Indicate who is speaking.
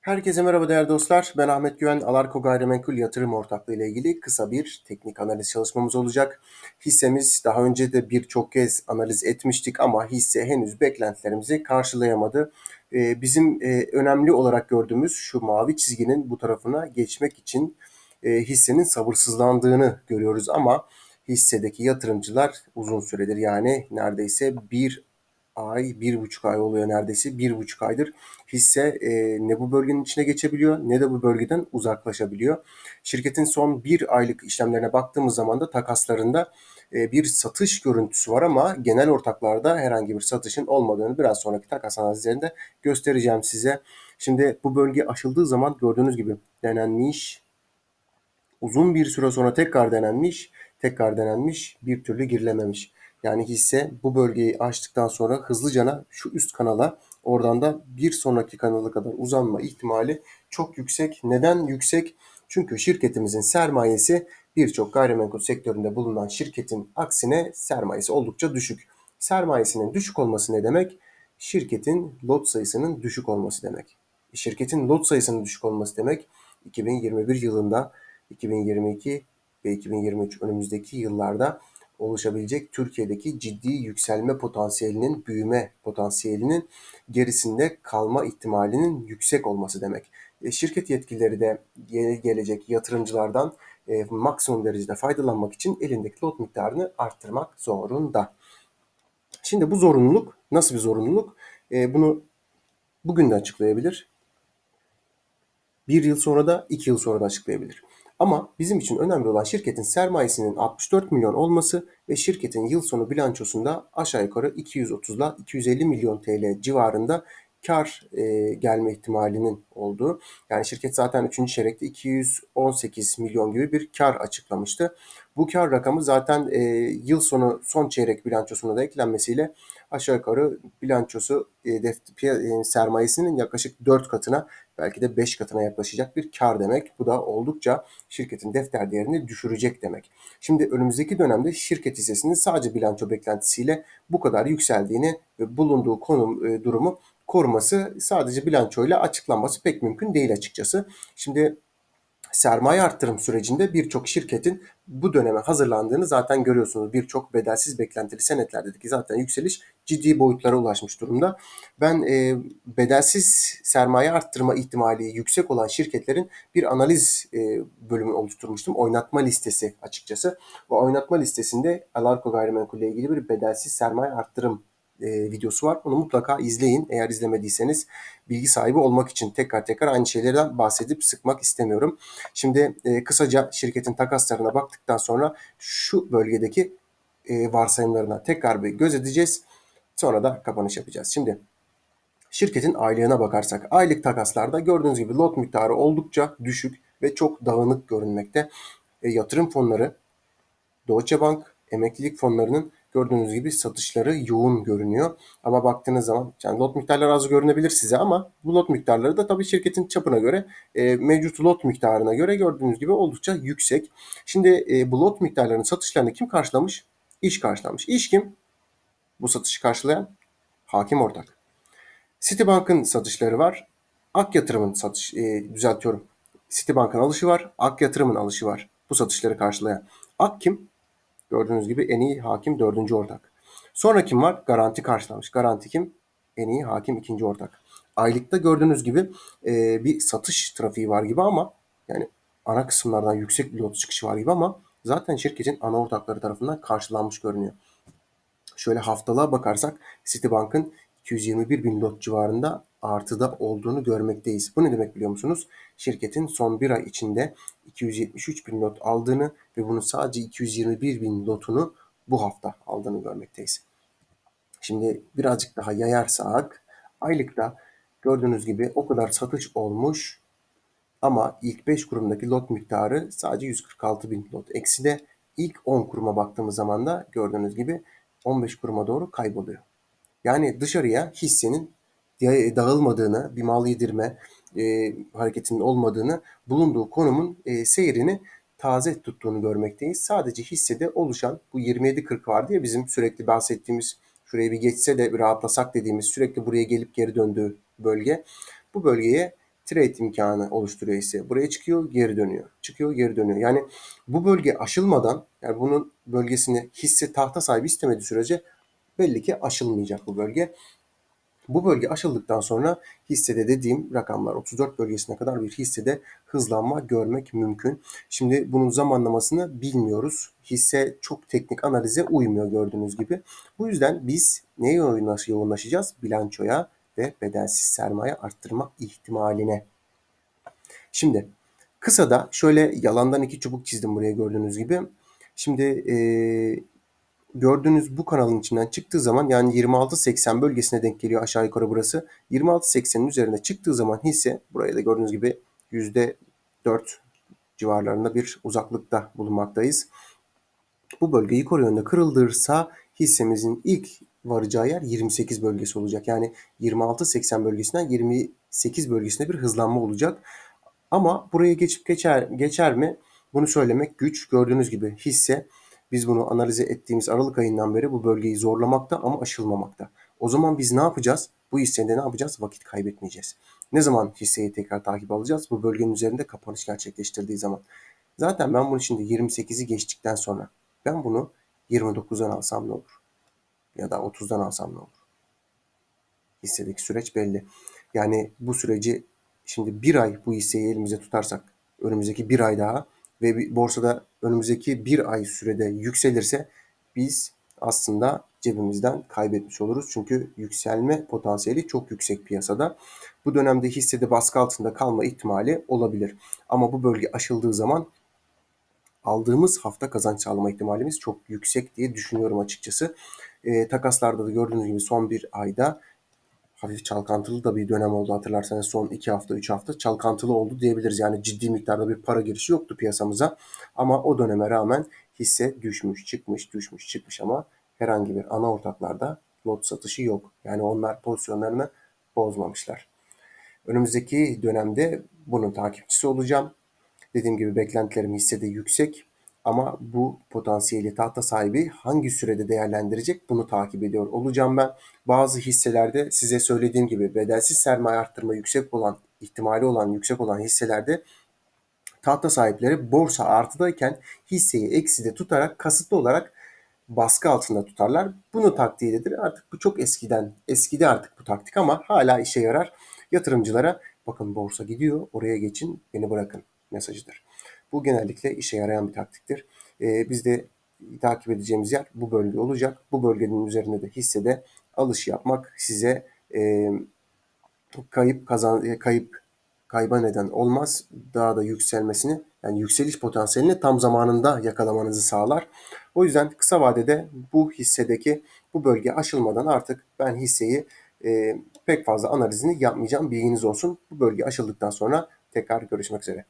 Speaker 1: Herkese merhaba değerli dostlar. Ben Ahmet Güven. Alarko Gayrimenkul Yatırım Ortaklığı ile ilgili kısa bir teknik analiz çalışmamız olacak. Hissemiz daha önce de birçok kez analiz etmiştik ama hisse henüz beklentilerimizi karşılayamadı. Ee, bizim e, önemli olarak gördüğümüz şu mavi çizginin bu tarafına geçmek için e, hissenin sabırsızlandığını görüyoruz ama hissedeki yatırımcılar uzun süredir yani neredeyse bir ay, bir buçuk ay oluyor neredeyse. Bir buçuk aydır hisse e, ne bu bölgenin içine geçebiliyor ne de bu bölgeden uzaklaşabiliyor. Şirketin son bir aylık işlemlerine baktığımız zaman da takaslarında e, bir satış görüntüsü var ama genel ortaklarda herhangi bir satışın olmadığını biraz sonraki takas analizlerinde göstereceğim size. Şimdi bu bölge aşıldığı zaman gördüğünüz gibi denenmiş, uzun bir süre sonra tekrar denenmiş, tekrar denenmiş, bir türlü girilememiş. Yani hisse bu bölgeyi açtıktan sonra hızlıcana şu üst kanala oradan da bir sonraki kanala kadar uzanma ihtimali çok yüksek. Neden yüksek? Çünkü şirketimizin sermayesi birçok gayrimenkul sektöründe bulunan şirketin aksine sermayesi oldukça düşük. Sermayesinin düşük olması ne demek? Şirketin lot sayısının düşük olması demek. Şirketin lot sayısının düşük olması demek 2021 yılında 2022 ve 2023 önümüzdeki yıllarda oluşabilecek Türkiye'deki ciddi yükselme potansiyelinin, büyüme potansiyelinin gerisinde kalma ihtimalinin yüksek olması demek. E, şirket yetkilileri de gelecek yatırımcılardan e, maksimum derecede faydalanmak için elindeki lot miktarını arttırmak zorunda. Şimdi bu zorunluluk nasıl bir zorunluluk? E, bunu bugün de açıklayabilir. Bir yıl sonra da iki yıl sonra da açıklayabilir. Ama bizim için önemli olan şirketin sermayesinin 64 milyon olması ve şirketin yıl sonu bilançosunda aşağı yukarı 230 ile 250 milyon TL civarında kar e, gelme ihtimalinin olduğu. Yani şirket zaten 3. çeyrekte 218 milyon gibi bir kar açıklamıştı. Bu kar rakamı zaten e, yıl sonu son çeyrek bilançosuna da eklenmesiyle aşağı yukarı bilançosu e, e, sermayesinin yaklaşık 4 katına belki de 5 katına yaklaşacak bir kar demek. Bu da oldukça şirketin defter değerini düşürecek demek. Şimdi önümüzdeki dönemde şirket hissesinin sadece bilanço beklentisiyle bu kadar yükseldiğini ve bulunduğu konum e, durumu koruması sadece bilançoyla açıklanması pek mümkün değil açıkçası. Şimdi sermaye arttırım sürecinde birçok şirketin bu döneme hazırlandığını zaten görüyorsunuz. Birçok bedelsiz beklentili senetlerdeki zaten yükseliş ciddi boyutlara ulaşmış durumda. Ben e, bedelsiz sermaye arttırma ihtimali yüksek olan şirketlerin bir analiz e, bölümü oluşturmuştum. Oynatma listesi açıkçası. Bu oynatma listesinde Alarko Gayrimenkul ile ilgili bir bedelsiz sermaye arttırım e, videosu var. Onu mutlaka izleyin. Eğer izlemediyseniz bilgi sahibi olmak için tekrar tekrar aynı şeylerden bahsedip sıkmak istemiyorum. Şimdi e, kısaca şirketin takaslarına baktıktan sonra şu bölgedeki e, varsayımlarına tekrar bir göz edeceğiz. Sonra da kapanış yapacağız. Şimdi şirketin aylığına bakarsak aylık takaslarda gördüğünüz gibi lot miktarı oldukça düşük ve çok dağınık görünmekte. E, yatırım fonları, Deutsche Bank, emeklilik fonlarının Gördüğünüz gibi satışları yoğun görünüyor. Ama baktığınız zaman yani lot miktarları az görünebilir size ama bu lot miktarları da tabii şirketin çapına göre e, mevcut lot miktarına göre gördüğünüz gibi oldukça yüksek. Şimdi e, bu lot miktarlarının satışlarını kim karşılamış? İş karşılamış. İş kim? Bu satışı karşılayan hakim ortak. Citibank'ın satışları var. Ak Yatırım'ın satış e, düzeltiyorum. Citibank'ın alışı var. Ak Yatırım'ın alışı var. Bu satışları karşılayan. Ak kim? Gördüğünüz gibi en iyi hakim dördüncü ortak. Sonra kim var? Garanti karşılamış. Garanti kim? En iyi hakim ikinci ortak. Aylıkta gördüğünüz gibi e, bir satış trafiği var gibi ama yani ana kısımlardan yüksek bir lot çıkışı var gibi ama zaten şirketin ana ortakları tarafından karşılanmış görünüyor. Şöyle haftalığa bakarsak Citibank'ın 221 bin lot civarında artıda olduğunu görmekteyiz. Bu ne demek biliyor musunuz? Şirketin son bir ay içinde 273 bin lot aldığını ve bunu sadece 221 bin lotunu bu hafta aldığını görmekteyiz. Şimdi birazcık daha yayarsak aylıkta gördüğünüz gibi o kadar satış olmuş ama ilk 5 kurumdaki lot miktarı sadece 146 bin lot. Eksi de ilk 10 kuruma baktığımız zaman da gördüğünüz gibi 15 kuruma doğru kayboluyor. Yani dışarıya hissenin dağılmadığını, bir mal yedirme e, hareketinin olmadığını, bulunduğu konumun e, seyrini taze tuttuğunu görmekteyiz. Sadece hissede oluşan bu 27-40 vardı ya bizim sürekli bahsettiğimiz şuraya bir geçse de bir rahatlasak dediğimiz sürekli buraya gelip geri döndüğü bölge. Bu bölgeye trade imkanı oluşturuyor hisse. Buraya çıkıyor, geri dönüyor. Çıkıyor, geri dönüyor. Yani bu bölge aşılmadan, yani bunun bölgesini hisse tahta sahibi istemediği sürece belli ki aşılmayacak bu bölge. Bu bölge aşıldıktan sonra hissede dediğim rakamlar 34 bölgesine kadar bir hissede hızlanma görmek mümkün. Şimdi bunun zamanlamasını bilmiyoruz. Hisse çok teknik analize uymuyor gördüğünüz gibi. Bu yüzden biz neye yoğunlaşacağız? Bilançoya ve bedelsiz sermaye arttırma ihtimaline. Şimdi kısada şöyle yalandan iki çubuk çizdim buraya gördüğünüz gibi. Şimdi e, gördüğünüz bu kanalın içinden çıktığı zaman yani 26.80 bölgesine denk geliyor aşağı yukarı burası. 26.80'in üzerine çıktığı zaman hisse buraya da gördüğünüz gibi %4 civarlarında bir uzaklıkta bulunmaktayız. Bu bölge yukarı yönde kırıldırsa hissemizin ilk varacağı yer 28 bölgesi olacak. Yani 26.80 bölgesinden 28 bölgesine bir hızlanma olacak. Ama buraya geçip geçer, geçer mi? Bunu söylemek güç. Gördüğünüz gibi hisse biz bunu analize ettiğimiz Aralık ayından beri bu bölgeyi zorlamakta ama aşılmamakta. O zaman biz ne yapacağız? Bu hissede ne yapacağız? Vakit kaybetmeyeceğiz. Ne zaman hisseyi tekrar takip alacağız? Bu bölgenin üzerinde kapanış gerçekleştirdiği zaman. Zaten ben bunu şimdi 28'i geçtikten sonra ben bunu 29'dan alsam ne olur? Ya da 30'dan alsam ne olur? Hissedeki süreç belli. Yani bu süreci şimdi bir ay bu hisseyi elimizde tutarsak önümüzdeki bir ay daha ve borsada önümüzdeki bir ay sürede yükselirse biz aslında cebimizden kaybetmiş oluruz. Çünkü yükselme potansiyeli çok yüksek piyasada. Bu dönemde hissede baskı altında kalma ihtimali olabilir. Ama bu bölge aşıldığı zaman aldığımız hafta kazanç sağlama ihtimalimiz çok yüksek diye düşünüyorum açıkçası. E, takaslarda da gördüğünüz gibi son bir ayda hafif çalkantılı da bir dönem oldu hatırlarsanız son 2 hafta 3 hafta çalkantılı oldu diyebiliriz. Yani ciddi miktarda bir para girişi yoktu piyasamıza. Ama o döneme rağmen hisse düşmüş çıkmış düşmüş çıkmış ama herhangi bir ana ortaklarda lot satışı yok. Yani onlar pozisyonlarını bozmamışlar. Önümüzdeki dönemde bunun takipçisi olacağım. Dediğim gibi beklentilerim hissede yüksek. Ama bu potansiyeli tahta sahibi hangi sürede değerlendirecek bunu takip ediyor olacağım ben. Bazı hisselerde size söylediğim gibi bedelsiz sermaye arttırma yüksek olan ihtimali olan yüksek olan hisselerde tahta sahipleri borsa artıdayken hisseyi ekside tutarak kasıtlı olarak baskı altında tutarlar. Bunu taktiğidir. Artık bu çok eskiden, eskidi artık bu taktik ama hala işe yarar. Yatırımcılara bakın borsa gidiyor oraya geçin beni bırakın mesajıdır. Bu genellikle işe yarayan bir taktiktir. E, biz de takip edeceğimiz yer bu bölge olacak. Bu bölgenin üzerinde de hissede alış yapmak size e, kayıp kazan kayıp kayba neden olmaz. Daha da yükselmesini yani yükseliş potansiyelini tam zamanında yakalamanızı sağlar. O yüzden kısa vadede bu hissedeki bu bölge aşılmadan artık ben hisseyi e, pek fazla analizini yapmayacağım. Bilginiz olsun. Bu bölge aşıldıktan sonra tekrar görüşmek üzere.